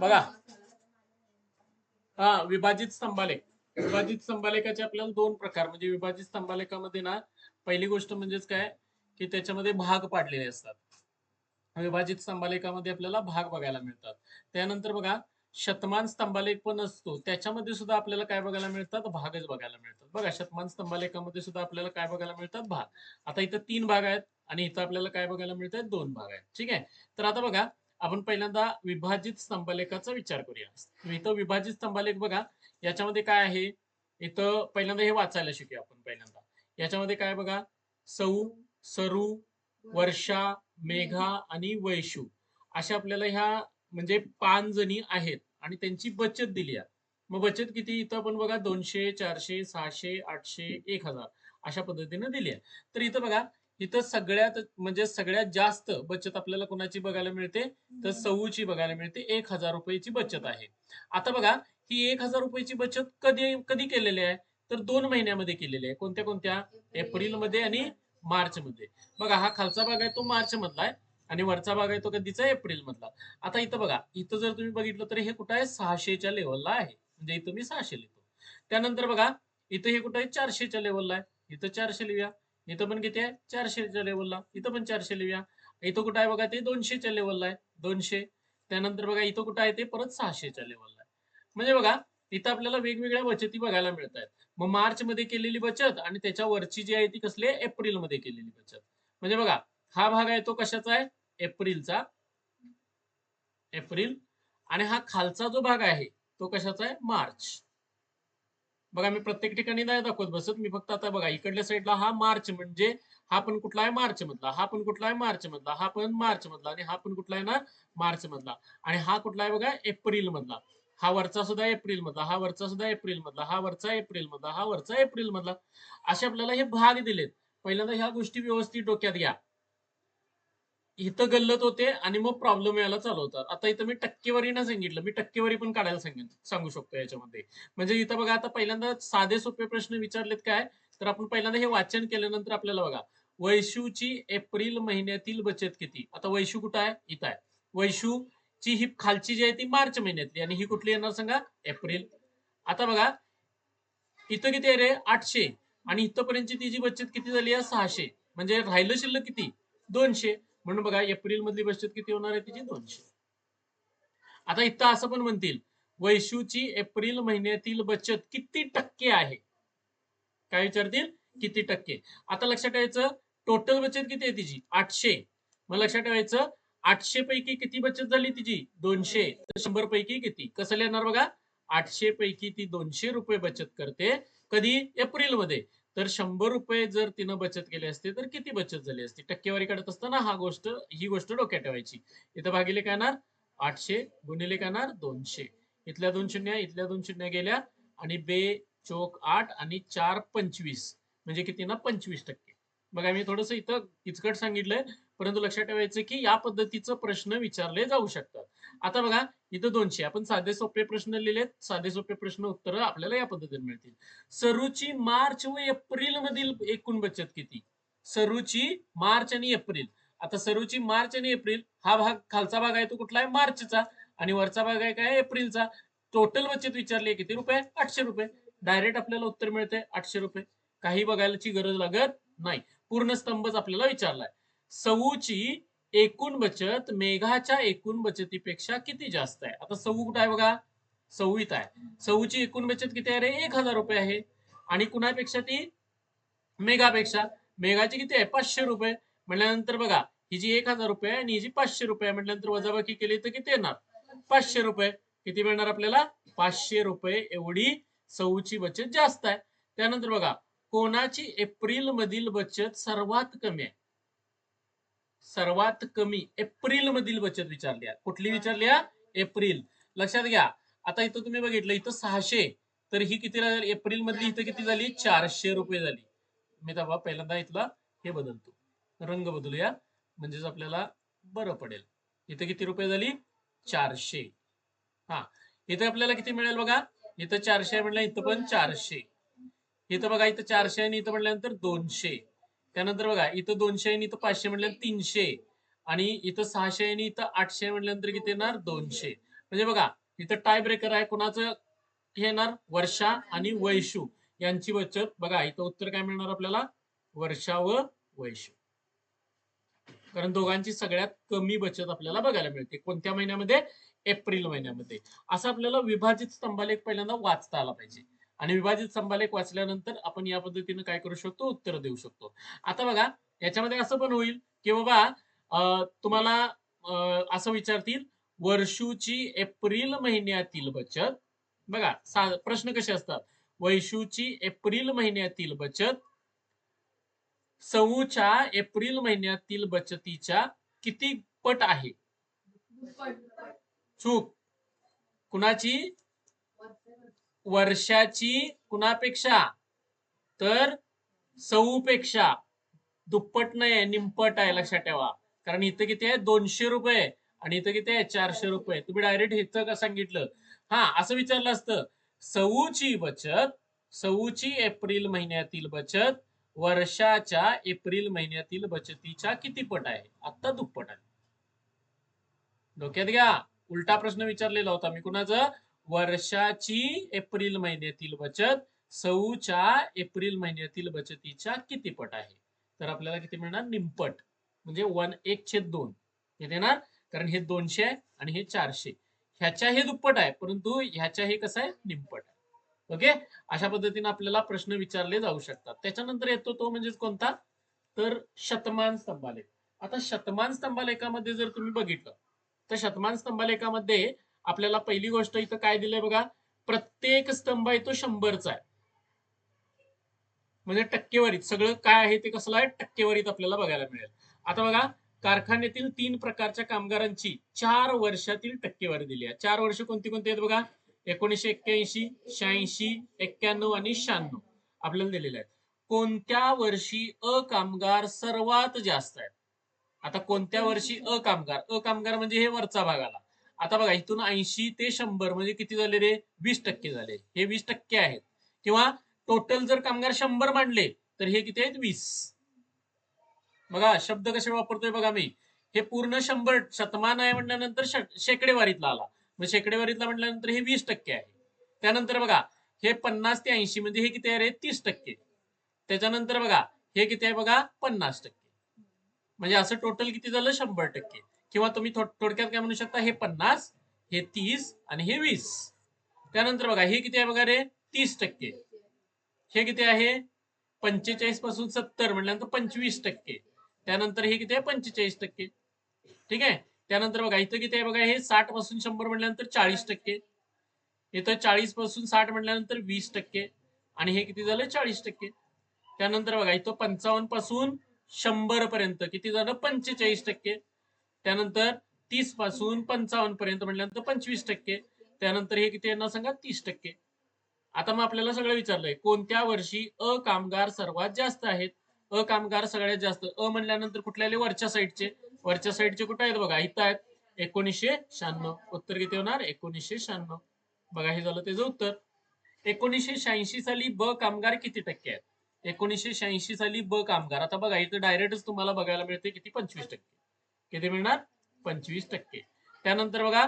बघा. हा विभाजित स्तंभालेख. विभाजित स्तंभालेखाचे आपल्याला दोन प्रकार म्हणजे विभाजित स्तंभालेखामध्ये ना पहिली गोष्ट म्हणजेच काय? की त्याच्यामध्ये भाग पाडलेले असतात. विभाजित स्तंभालेखामध्ये आपल्याला भाग बघायला मिळतात. त्यानंतर बघा शतमान स्तंभालेख पण असतो. त्याच्यामध्ये सुद्धा आपल्याला काय बघायला मिळतात? भागच बघायला मिळतात. बघा शतमान स्तंभालेखामध्ये सुद्धा आपल्याला काय बघायला मिळतात? भाग. आता इथं तीन भाग आहेत आणि इथं आपल्याला काय बघायला मिळतात दोन भाग आहेत. ठीक आहे? तर आता बघा आपण पहिल्यांदा विभाजित स्तंभालेखाचा विचार करूया. इथं विभाजित स्तंभालेख बघा याच्यामध्ये काय आहे? इथं पहिल्यांदा हे वाचायला शिकूया आपण पहिल्यांदा. याच्यामध्ये काय बघा? सौ सरू वर्षा मेघा आणि वैशू. अशा आपल्याला ह्या म्हणजे पाच जणी आहेत आणि त्यांची बचत दिली आहे. मग बचत किती? इथं आपण बघा दोनशे चारशे सहाशे आठशे एक हजार अशा पद्धतीने दिली आहे. तर इथं बघा इथं सगळ्यात म्हणजे सगळ्यात जास्त बचत आपल्याला कोणाची बघायला मिळते? तर सऊची बघायला मिळते. एक हजार रुपयाची बचत आहे. आता बघा ही एक हजार रुपयाची बचत कधी कधी केलेली आहे? तर दोन महिन्यामध्ये केलेली आहे. कोणत्या कोणत्या? एप्रिल. मध्ये आणि मार्च मध्ये बघा हा खालचा भाग आहे तो मार्च मधला आहे. आणि वरचा भाग आहे तो कधीचा? एप्रिल मधला आता इथं बघा इथं जर तुम्ही बघितलं तर हे कुठं आहे? सहाशेच्या लेवलला आहे. म्हणजे इथं मी सहाशे लिहितो. त्यानंतर बघा इथं हे कुठं आहे? चारशेच्या लेवलला आहे. इथं चारशे लिहूया. इथं पण किती आहे? चारशेच्या लेवलला इथं पण चारशे लिहूया. इथं कुठं आहे बघा ते? दोनशेच्या लेवलला आहे. दोनशे. त्यानंतर बघा इथं कुठं आहे ते? परत सहाशेच्या लेवलला आहे. म्हणजे बघा इथं आपल्याला वेगवेगळ्या बचती बघायला मिळत आहेत मग मार्च मध्ये केलेली बचत आणि त्याच्यावरची जी आहे ती कसली आहे? एप्रिलमध्ये केलेली बचत. म्हणजे बघा हा भाग आहे तो कशाचा आहे? एप्रिलचा. एप्रिल. आणि हा खालचा जो भाग आहे तो कशाचा आहे? मार्च. बघा मी प्रत्येक ठिकाणी नाही दाखवत बसत. मी फक्त आता बघा इकडल्या साईडला हा मार्च म्हणजे हा पण कुठला आहे? मार्च मधला. हा पण कुठला आहे? मार्च मधला. हा पण मार्च मधला आणि हा पण कुठला आहे ना? मार्च मधला. आणि हा कुठला आहे बघा? एप्रिल मधला. हा वरचा सुद्धा एप्रिल मधला. हा वरचा सुद्धा एप्रिल मधला. हा वरचा एप्रिल मधला. हा वरचा एप्रिल मधला. असे आपल्याला हे भाग दिलेत. पहिल्यांदा ह्या गोष्टी व्यवस्थित डोक्यात घ्या. इथं गल्लत होते आणि मग प्रॉब्लेम यायला चालू होतात. आता इथं मी टक्केवारी ना सांगितलं मी टक्केवारी पण काढायला सांगेन सांगू शकतो याच्यामध्ये. म्हणजे इथं बघा आता पहिल्यांदा साधे सोपे प्रश्न विचारलेत काय? तर आपण पहिल्यांदा हे वाचन केल्यानंतर आपल्याला बघा वैशूची एप्रिल महिन्यातील बचत किती? आता वैशू कुठं आहे? इथं आहे. वैशू ची ही खालची जी आहे ती मार्च महिन्यातली आणि ही कुठली येणार सांगा? एप्रिल. आता बघा इथं किती आहे रे? आठशे. आणि इथपर्यंतची तिची बचत किती झाली आहे? सहाशे. म्हणजे राहिलं शिल्लक किती? दोनशे. म्हणून बघा एप्रिल मधली बचत किती होणार आहे तिची? दोनशे. आता इथं असं पण म्हणतील वैशूची एप्रिल महिन्यातील बचत किती टक्के आहे? काय विचारतील? किती टक्के? आता लक्षात ठेवायचं टोटल बचत किती आहे तिची? आठशे. मग लक्षात ठेवायचं आठशे पैकी किती बचत झाली तिची? दोनशे. तर शंभर पैकी किती? कसं लिहिणार बघा? आठशे पैकी ती दोनशे रुपये बचत करते कधी? एप्रिलमध्ये तर शंभर रुपये जर तिनं बचत केली असते तर किती बचत झाली असती? टक्केवारी काढत असताना हा गोष्ट ही गोष्ट डोक्यात ठेवायची. इथं भागिले काय येणार आठशे गुणिले काय येणार दोनशे. इथल्या दोन शून्य इथल्या दोन शून्य गेल्या आणि बे चोक आठ आणि चार पंचवीस. म्हणजे किती ना पंचवीस टक्के. बघा मी थोडस इथं किचकट सांगितलंय परंतु लक्षात ठेवायचं की या पद्धतीचं प्रश्न विचारले जाऊ शकतात. आता बघा इथं दोनशे. आपण साधे सोपे प्रश्न लिहिलेत. साधे सोपे प्रश्न उत्तर आपल्याला या पद्धतीने मिळतील. सरूची मार्च व एप्रिल मधील एकूण बचत किती? सरूची मार्च आणि एप्रिल. आता सरूची मार्च आणि एप्रिल हा भाग खालचा भाग आहे तो कुठला आहे? मार्चचा. आणि वरचा भाग आहे काय? एप्रिलचा. टोटल बचत विचारली आहे किती रुपये? आठशे रुपये. डायरेक्ट आपल्याला उत्तर मिळते आठशे रुपये. काही बघायची गरज लागत नाही. पूर्ण स्तंभच आपल्याला विचारलाय. सऊची एकूण बचत मेघाच्या एकूण बचतीपेक्षा किती जास्त आहे? आता सऊ कुठं आहे बघा? सव्वीत आहे. सऊची एकूण बचत किती आहे रे? एक हजार रुपये आहे. आणि कुणापेक्षा ती? मेघापेक्षा. मेघाची किती आहे? पाचशे रुपये. म्हटल्यानंतर बघा ही जी एक हजार रुपये आणि ही जी पाचशे रुपये म्हटल्यानंतर वजाबाकी केली तर किती येणार? पाचशे रुपये. किती मिळणार आपल्याला? पाचशे रुपये. एवढी सऊची बचत जास्त आहे. त्यानंतर बघा कोणाची एप्रिल मधील बचत सर्वात कमी आहे? सर्वात कमी एप्रिल मधील बचत विचारली आहे कुठली विचारली एप्रिल. लक्षात घ्या. आता इथं तुम्ही बघितलं इथं सहाशे. तर ही किती झाली? एप्रिल मधली इथं किती झाली? चारशे रुपये झाली. मी तेव्हा पहिल्यांदा इथला हे बदलतो. रंग बदलूया. म्हणजेच आपल्याला बरं पडेल. इथं किती रुपये झाली? चारशे. हा. इथं आपल्याला किती मिळेल बघा? इथं चारशे म्हणलं इथं पण चारशे. इथं बघा इथं चारशे आणि इथं म्हटल्यानंतर दोनशे. त्यानंतर बघा इथं दोनशे आणि इथं पाचशे म्हटल्यानंतर तीनशे. आणि इथं सहाशे आणि इथं आठशे म्हटल्यानंतर किती येणार? दोनशे. म्हणजे बघा इथं टाय ब्रेकर आहे कुणाचं? हे येणार? वर्षा आणि वैशू. यांची बचत. बघा इथं उत्तर काय मिळणार आपल्याला? वर्षा व वैशू. कारण दोघांची सगळ्यात कमी बचत आपल्याला बघायला मिळते. कोणत्या महिन्यामध्ये? एप्रिल महिन्यामध्ये. असं आपल्याला विभाजित स्तंभालेख पहिल्यांदा वाचता आला पाहिजे. आणि विभाजित स्तंभालेख वाचल्यानंतर आपण या पद्धतीने काय करू शकतो? उत्तर देऊ शकतो. आता बघा याच्यामध्ये असं पण होईल की बाबा तुम्हाला असं विचारतील वर्षूची एप्रिल महिन्यातील बचत. बघा प्रश्न कसे असतात? वैशूची एप्रिल महिन्यातील बचत सऊच्या एप्रिल महिन्यातील बचतीच्या किती पट आहे? चूक. कुणाची? वर्षाची कुणापेक्षा? तर सऊपेक्षा. दुप्पट नाही निंपट आहे लक्षात ठेवा. कारण इथं किती आहे? दोनशे रुपये. आणि इथं किती आहे? चारशे रुपये. तुम्ही डायरेक्ट इथं का सांगितलं? हा असं विचारलं असतं. सऊची बचत सऊची एप्रिल महिन्यातील बचत वर्षाच्या एप्रिल महिन्यातील बचतीच्या किती पट आहे? आता दुप्पट आहे. डोक्यात घ्या. उलटा प्रश्न विचारलेला होता मी कुणाचं? वर्षाची एप्रिल महिन्यातील बचत सऊच्या एप्रिल महिन्यातील बचतीच्या किती पट आहे? तर आपल्याला किती मिळणार? निंपट म्हणजे वन एक छेद दोन. हे देणार? कारण हे दोनशे आहे आणि हे चारशे. ह्याच्या हे दुप्पट आहे परंतु ह्याच्या हे कसं आहे? निंपट आहे. ओके? अशा पद्धतीने आपल्याला प्रश्न विचारले जाऊ शकतात. त्याच्यानंतर येतो तो म्हणजेच कोणता? तर शतमान स्तंभालेख. आता शतमान स्तंभालेखामध्ये जर तुम्ही बघितलं तर शतमान स्तंभालेखामध्ये आपल्याला पहिली गोष्ट इथं काय दिलंय बघा? प्रत्येक स्तंभ आहे तो शंभरचा आहे. म्हणजे टक्केवारीत. सगळं काय आहे ते कसलं आहे? टक्केवारीत आपल्याला बघायला मिळेल. आता बघा कारखान्यातील तीन प्रकारच्या कामगारांची चार वर्षातील टक्केवारी दिली आहे. चार वर्ष कोणती कोणती आहेत बघा? एकोणीशे एक्क्याऐंशी शहाऐंशी एक्क्याण्णव आणि शहाण्णव आपल्याला दिलेले आहेत. कोणत्या वर्षी अ कामगार सर्वात जास्त आहेत? आता कोणत्या वर्षी अ कामगार? अ कामगार म्हणजे हे वरचा भाग आला आता बघा इथून ऐंशी ते शंभर म्हणजे किती झाले रे? वीस टक्के झाले. हे वीस टक्के आहेत. किंवा टोटल जर कामगार शंभर मांडले तर हे किती आहेत? वीस. बघा शब्द कसे वापरतोय बघा मी. हे पूर्ण शंभर शतमान आहे म्हटल्यानंतर शेकडेवारीतला आला. मग शेकडेवारीतला म्हटल्यानंतर हे वीस टक्के आहे. त्यानंतर बघा हे पन्नास ते ऐंशी म्हणजे हे किती आहे रे? तीस टक्के. त्याच्यानंतर बघा हे किती आहे बघा? पन्नास टक्के. म्हणजे असं टोटल किती झालं? शंभर टक्के. किंवा तुम्ही थोडक्यात काय म्हणू शकता हे पन्नास हे तीस आणि हे वीस. त्यानंतर बघा हे किती आहे बघा रे? तीस टक्के. हे किती आहे? पंचेचाळीसपासून सत्तर म्हटल्यानंतर पंचवीस टक्के. त्यानंतर हे किती आहे? पंचेचाळीस टक्के. ठीक आहे? त्यानंतर बघा इथं किती आहे बघा हे साठपासून शंभर म्हटल्यानंतर चाळीस टक्के. इथं चाळीसपासून साठ म्हटल्यानंतर वीस टक्के. आणि हे किती झालं? चाळीस टक्के. त्यानंतर बघा इथं पंचावन्नपासून शंभर पर्यंत किती झालं? पंचेचाळीस टक्के. त्यानंतर तीसपासून पंचावन्न पर्यंत म्हटल्यानंतर पंचवीस टक्के. त्यानंतर हे किती यांना सांगा? तीस टक्के. आता मग आपल्याला सगळं विचारलंय कोणत्या वर्षी अ कामगार सर्वात जास्त आहेत? अ कामगार सगळ्यात जास्त. अ म्हणल्यानंतर कुठल्याले वरच्या साईडचे. वरच्या साईडचे कुठे आहेत बघा? इथं आहेत. एकोणीसशे शहाण्णव. उत्तर किती होणार? एकोणीसशे शहाण्णव. बघा हे झालं त्याचं उत्तर. एकोणीसशे शहाऐंशी साली ब कामगार किती टक्के आहेत? एकोणीसशे शहाऐंशी साली ब कामगार. आता बघा इथं डायरेक्टच तुम्हाला बघायला मिळते किती? पंचवीस टक्के. किती मिळणार? पंचवीस टक्के. त्यानंतर बघा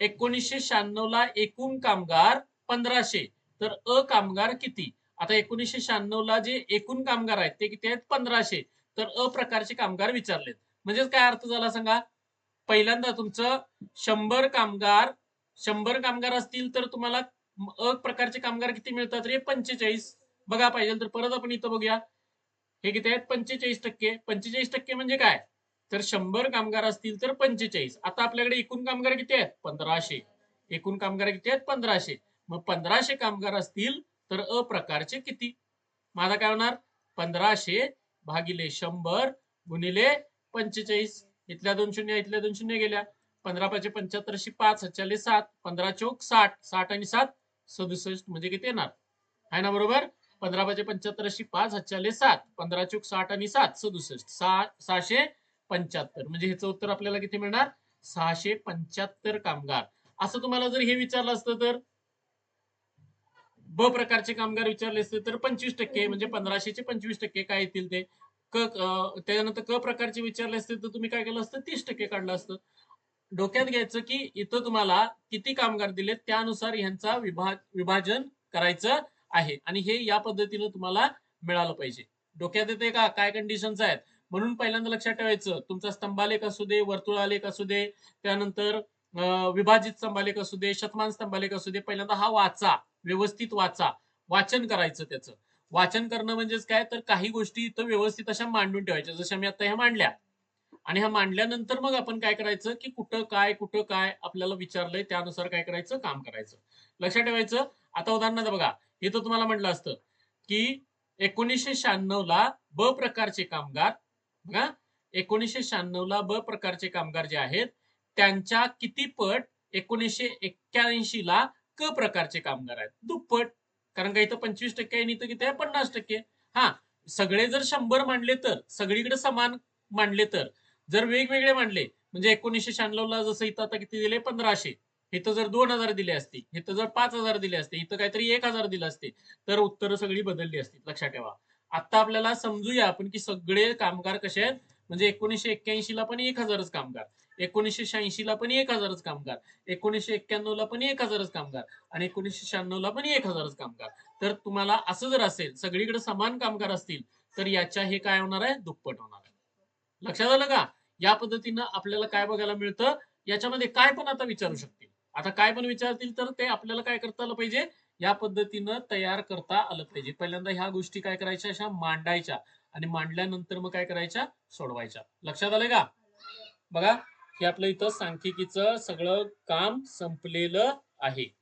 एकोणीसशे शहाण्णव ला एकूण कामगार पंधराशे. तर अ कामगार किती? आता एकोणीसशे शहाण्णव ला जे एकूण कामगार आहेत ते किती आहेत? पंधराशे. तर अ प्रकारचे कामगार विचारलेत. म्हणजेच काय अर्थ झाला सांगा? पहिल्यांदा तुमचं शंभर कामगार शंभर कामगार असतील तर तुम्हाला अ प्रकारचे कामगार किती मिळतात रे? पंचेचाळीस. बघा पाहिजे तर परत आपण इथं बघूया. हे किती आहेत? पंचेचाळीस टक्के. पंचेचाळीस टक्के म्हणजे काय? तर शंभर कामगार असतील तर पंचेचाळीस. आता आपल्याकडे एकूण कामगार किती आहेत? पंधराशे. एकूण कामगार किती आहेत? पंधराशे. मग पंधराशे कामगार असतील तर अ प्रकारचे किती? माझा काय होणार? पंधराशे भागिले शंभर गुणिले पंचेचाळीस. इथल्या दोन शून्य इथल्या दोन शून्य गेल्या. पंधरा पाचशे पंच्याहत्तरशे पाच सच्चाले सात. पंधरा चौक साठ. साठ आणि सात सदुसष्ट म्हणजे किती येणार? आहे ना बरोबर? पंधरा पाचशे पंच्याहत्तरशे पाच हचाले सात. पंधरा चौक साठ आणि सात सदुसष्ट. सहा सहाशे पंच्याहत्तर. म्हणजे ह्याचं उत्तर आपल्याला किती मिळणार? सहाशे पंच्याहत्तर कामगार. असं तुम्हाला जर हे विचारलं असतं तर? ब प्रकारचे कामगार विचारले असते तर पंचवीस टक्के म्हणजे पंधराशेचे पंचवीस टक्के काय येतील ते? क त्यानंतर त्याच्यानंतर क प्रकारचे विचारले असते तर तुम्ही काय केलं असतं? तीस टक्के काढलं असतं. डोक्यात घ्यायचं की इथं तुम्हाला किती कामगार दिले त्यानुसार ह्यांचा विभाग विभाजन करायचं आहे. आणि हे या पद्धतीनं तुम्हाला मिळालं पाहिजे. डोक्यात येते का? काय कंडिशन्स आहेत? म्हणून पहिल्यांदा लक्षात ठेवायचं तुमचा स्तंभालेख असू दे वर्तुळालेख असू दे त्यानंतर विभाजित स्तंभालेख असू दे शतमान स्तंभालेख असू दे पहिल्यांदा हा वाचा व्यवस्थित वाचा वाचन करायचं त्याचं. वाचन करणं म्हणजेच काय? तर काही गोष्टी इथं व्यवस्थित अशा मांडून ठेवायच्या जशा मी आता ह्या मांडल्या. आणि ह्या मांडल्यानंतर मग आपण काय करायचं की कुठं काय कुठं काय आपल्याला विचारलंय त्यानुसार काय करायचं? काम करायचं. लक्षात ठेवायचं? आता उदाहरणार्थ बघा हे तर तुम्हाला म्हटलं असतं की एकोणीसशे शहाण्णव ला ब प्रकारचे कामगार बघा एकोणीसशे शहाण्णव ला ब प्रकारचे कामगार जे आहेत त्यांच्या किती पट एकोणीसशे एक्क्याऐंशी ला क प्रकारचे कामगार आहेत? दुप्पट. कारण का इथं पंचवीस टक्के आहे इथं किती आहे? पन्नास टक्के. हा सगळे जर शंभर मांडले तर सगळीकडे समान मांडले तर जर वेगवेगळे मांडले म्हणजे एकोणीसशे शहाण्णव ला जसं इथं आता किती दिले? पंधराशे. इथं जर दोन हजार दिले असते इथं जर पाच हजार दिले असते इथं काहीतरी एक हजार दिले असते तर उत्तरं सगळी बदलली असती. लक्षात ठेवा. आता आपल्याला समजूया आपण की सगळे कामगार कसे आहेत. म्हणजे एकोणीशे एक्क्याऐंशी ला पण एक हजारच कामगार. एकोणीसशे शहाऐंशी ला पण एक हजारच कामगार. एकोणीसशे एक्क्याण्णव ला पण एक हजारच कामगार. आणि एकोणीसशे शहाण्णव ला पण एक हजारच कामगार. तर तुम्हाला असं जर असेल सगळीकडे समान कामगार असतील तर याच्या हे काय होणार आहे? दुप्पट होणार आहे. लक्षात आलं का? या पद्धतीनं आपल्याला काय बघायला मिळतं? याच्यामध्ये काय पण आता विचारू शकतील. आता काय पण विचारतील तर ते आपल्याला काय करता आलं पाहिजे? या पद्धतीनं तयार करता आलं पाहिजे. पहिल्यांदा ह्या गोष्टी काय करायच्या? अशा मांडायच्या आणि मांडल्यानंतर मग काय करायच्या? सोडवायच्या. लक्षात आलंय का? बघा हे आपलं इथं सांख्यिकीचं सगळं काम संपलेलं आहे.